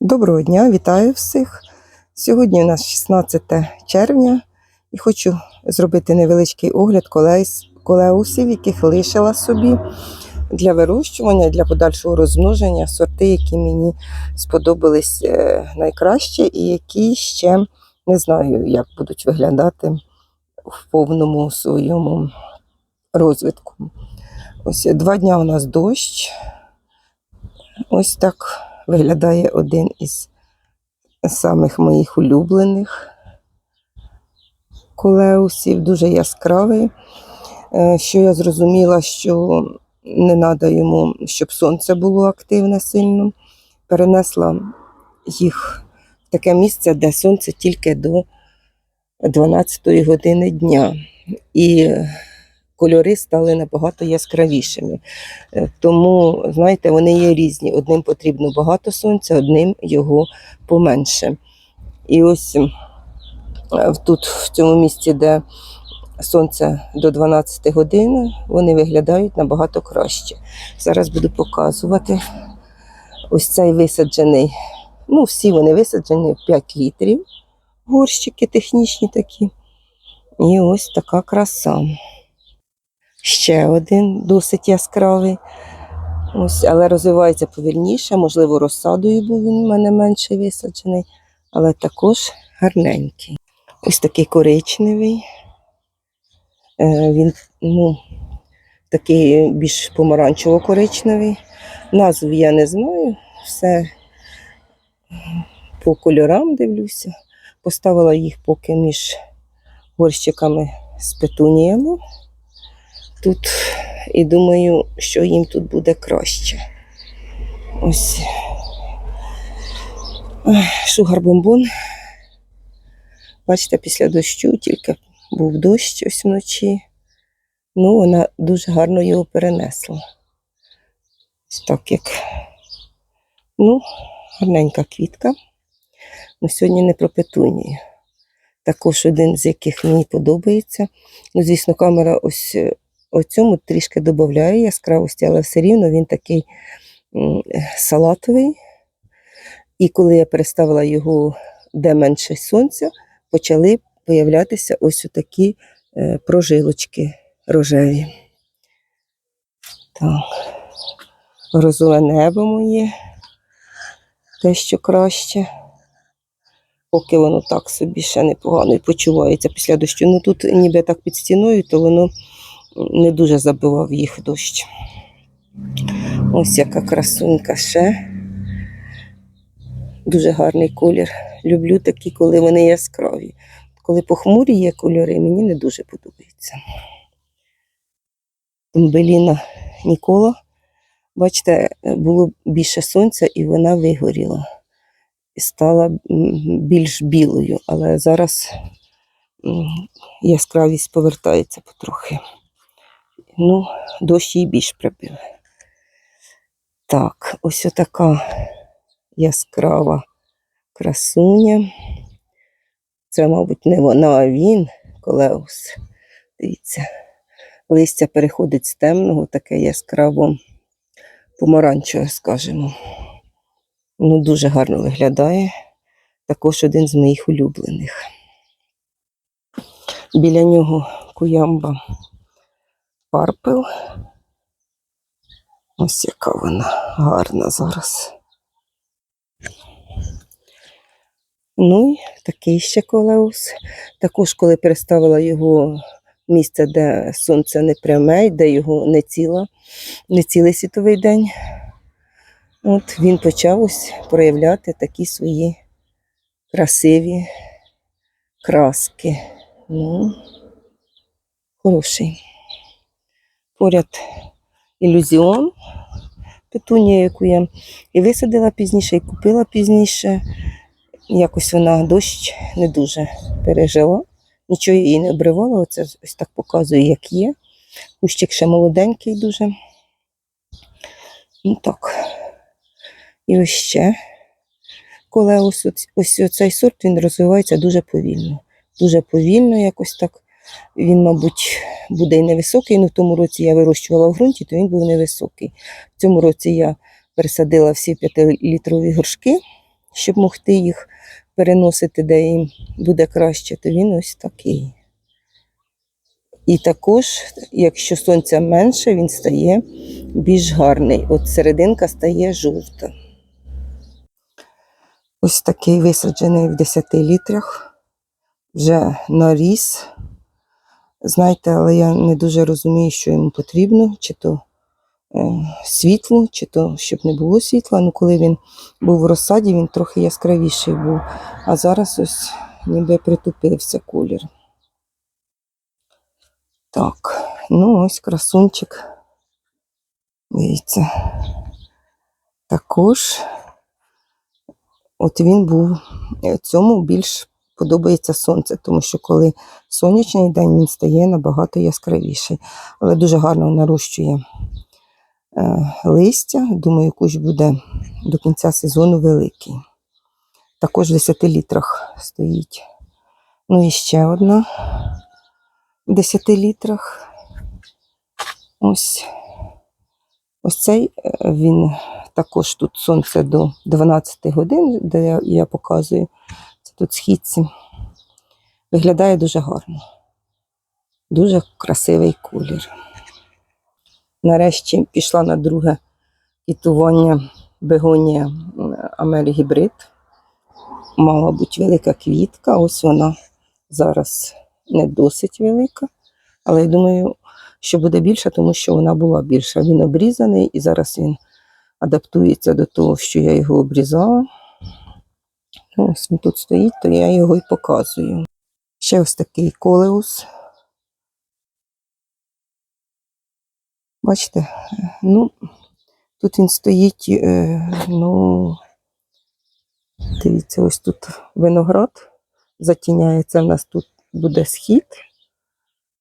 Доброго дня, вітаю всіх. Сьогодні у нас 16 червня і хочу зробити невеличкий огляд колеус- колеусів, яких лишила собі для вирощування, для подальшого розмноження, сорти, які мені сподобались е, найкраще, і які ще не знаю, як будуть виглядати в повному своєму розвитку. Ось два дня у нас дощ. Ось так виглядає один із самих моїх улюблених колеусів, дуже яскравий. Е, Що я зрозуміла, що не треба йому, щоб сонце було активне сильно. Перенесла їх в таке місце, де сонце тільки до 12 години дня. І кольори стали набагато яскравішими. Е, Тому, знаєте, вони є різні. Одним потрібно багато сонця, одним його поменше. І ось е, тут, в цьому місці, де сонце до 12 годин, вони виглядають набагато краще. Зараз буду показувати. Ось цей висаджений. Ну, всі вони висаджені в 5 літрів. Горщики технічні такі. І ось така краса. Ще один досить яскравий. Ось, але розвивається повільніше, можливо, розсадою був він у мене менше висаджений, але також гарненький. Ось такий коричневий. Е, Він ну, такий більш помаранчево-коричневий. Назву я не знаю, все по кольорам дивлюся. Поставила їх поки між горщиками з петуніями тут і думаю, що їм тут буде краще. Ось шугар бомбон. Бачите, після дощу тільки був дощ ось вночі. Ну, вона дуже гарно його перенесла. Ось так як. Ну, гарненька квітка. Ну, сьогодні не про петунії. Також один з яких мені подобається. Ну, звісно, камера ось е, оцьому трішки додає яскравості, але все рівно він такий салатовий. І коли я переставила його де менше сонця, почали появлятися ось такі е, прожилочки рожеві. Так. Розове небо моє, те, що краще. Поки воно так собі ще непогано і почувається після дощу. Ну тут ніби так під стіною, то воно не дуже забивав їх дощ. Ось яка красунька ще. Дуже гарний колір. Люблю такі, коли вони яскраві. Коли похмурі є кольори, мені не дуже подобається. Тумбеліна Нікола. Бачите, було більше сонця і вона вигоріла. І стала більш білою, але зараз яскравість повертається потрохи. Ну, дощ її більш прибив. Так, ось така яскрава красуня. Це, мабуть, не вона, а він, колеус. Дивіться, листя переходить з темного, таке яскраво помаранчеве, скажімо. Ну, дуже гарно виглядає. Також один з моїх улюблених. Біля нього куямба Парпел. Ось яка вона гарна зараз. Ну і такий ще колеус. Також, коли переставила його місце, де сонце не пряме, де його не ціла, не цілий світовий день, от він почав ось проявляти такі свої красиві краски. Ну, хороший. Поряд ілюзіон, петунія, яку я і висадила пізніше, і купила пізніше. Якось вона дощ не дуже пережила. Нічого її не обривала, оце ось так показую, як є. Кущик ще молоденький дуже. Ну так. І ось ще. Коли ось, ось цей сорт він розвивається дуже повільно. Дуже повільно, якось так. Він, мабуть, буде і невисокий. Ну, в тому році я вирощувала в ґрунті, то він був невисокий. В цьому році я пересадила всі 5-літрові горшки щоб могти їх переносити, де їм буде краще, то він ось такий. І також, якщо сонця менше, він стає більш гарний. От серединка стає жовта. Ось такий висаджений в 10 літрах. Вже наріс. Знаєте, але я не дуже розумію, що йому потрібно, чи то е, світло, чи то щоб не було світла. Ну, коли він був в розсаді, він трохи яскравіший був. А зараз ось ніби притупився колір. Так, ну ось красунчик. Дивіться. Також от він був е, цьому більш подобається сонце, тому що коли сонячний день він стає набагато яскравіший. Але дуже гарно нарощує е, листя. Думаю, кущ буде до кінця сезону великий. Також в 10 літрах стоїть. Ну і ще одна в 10 літрах. Ось. Ось цей е, він також тут сонце до 12 годин, де я, я показую. Тут східці. Виглядає дуже гарно. Дуже красивий колір. Нарешті пішла на друге квітування бегонія м, Амелі Гібрид. Мала бути велика квітка, ось вона зараз не досить велика. Але я думаю, що буде більше, тому що вона була більша. Він обрізаний і зараз він адаптується до того, що я його обрізала. Ось він тут стоїть, то я його і показую. Ще ось такий колеус. Бачите, ну, тут він стоїть, е, ну, дивіться, ось тут виноград затіняється. У нас тут буде схід.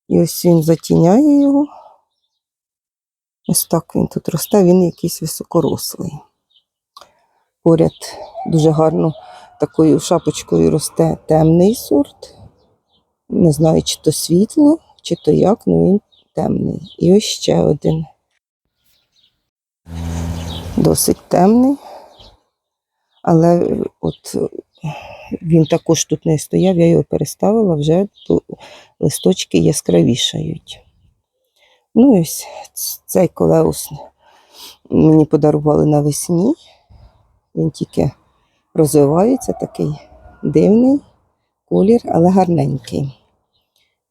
І ось він затіняє його. Ось так він тут росте, він якийсь високорослий. Поряд дуже гарно такою шапочкою росте темний сорт. Не знаю, чи то світло, чи то як, але він темний. І ось ще один. Досить темний. Але от він також тут не стояв, я його переставила, вже листочки яскравішають. Ну і ось цей колеус мені подарували навесні. Він тільки розвивається, такий дивний колір, але гарненький.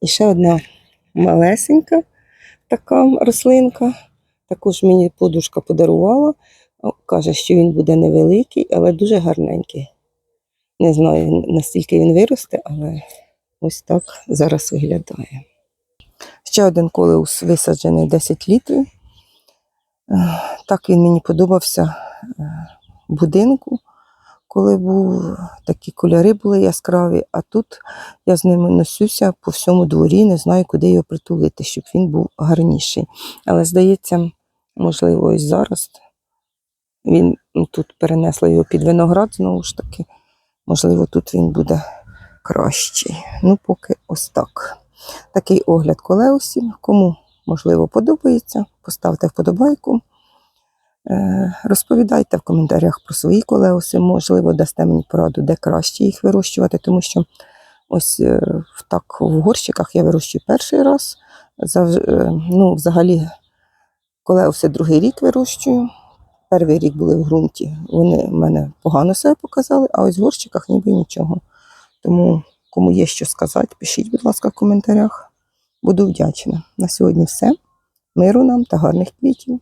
І ще одна малесенька така рослинка. Також мені подушка подарувала. Каже, що він буде невеликий, але дуже гарненький. Не знаю, наскільки він виросте, але ось так зараз виглядає. Ще один колеус висаджений 10 літрів. Е, Так він мені подобався е, в будинку, коли був, такі кольори були яскраві, а тут я з ними носюся по всьому дворі, не знаю, куди його притулити, щоб він був гарніший. Але здається, можливо, ось зараз він ну, тут перенесла його під виноград знову ж таки. Можливо, тут він буде кращий. Ну, поки ось так. Такий огляд колеусів. Кому, можливо, подобається, поставте вподобайку. Е, Розповідайте в коментарях про свої колеуси. Можливо, дасте мені пораду, де краще їх вирощувати, тому що ось е, так в горщиках я вирощую перший раз. Е, Ну, взагалі, колеуси другий рік вирощую. Перший рік були в ґрунті. Вони в мене погано себе показали, а ось в горщиках ніби нічого. Тому, кому є що сказати, пишіть, будь ласка, в коментарях. Буду вдячна. На сьогодні все. Миру нам та гарних квітів.